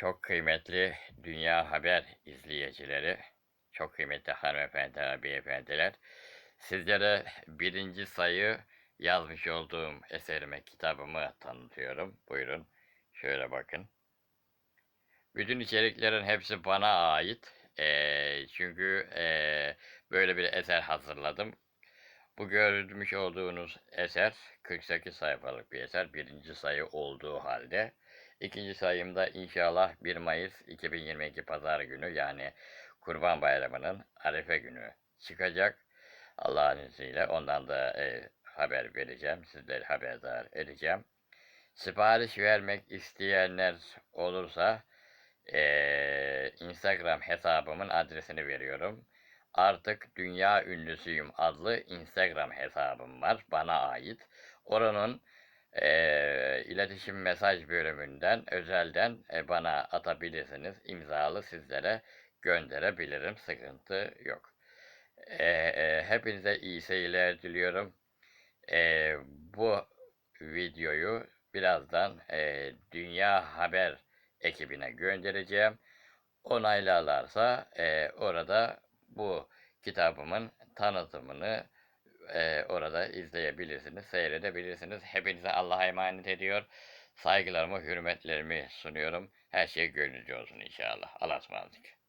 Çok kıymetli Dünya Haber izleyicileri, çok kıymetli hanımefendiler, beyefendiler. Sizlere birinci sayı yazmış olduğum eserime, kitabımı tanıtıyorum. Buyurun, şöyle bakın. Bütün içeriklerin hepsi bana ait. Eee, çünkü eee, böyle bir eser hazırladım. Bu görmüş olduğunuz eser 48 sayfalık bir eser. Birinci sayı olduğu halde. İkinci sayımda inşallah 1 Mayıs 2022 Pazar günü yani Kurban Bayramı'nın Arife günü çıkacak. Allah'ın izniyle ondan da e, haber vereceğim. Sizleri haberdar edeceğim. Sipariş vermek isteyenler olursa e, Instagram hesabımın adresini veriyorum. Artık Dünya Ünlüsüyüm adlı Instagram hesabım var. Bana ait. Oranın eee, iletişim mesaj bölümünden özelden e, bana atabilirsiniz. İmzalı sizlere gönderebilirim. Sıkıntı yok. Eee, e, hepinize iyi seyirler diliyorum. Eee, bu videoyu birazdan e, Dünya Haber ekibine göndereceğim. Onaylarlarsa e, orada bu kitabımın tanıtımını e, orada izleyebilirsiniz, seyredebilirsiniz. Hepinize Allah'a emanet ediyor. Saygılarımı, hürmetlerimi sunuyorum. Her şey gönlünüzce olsun inşallah. Allah'a ısmarladık.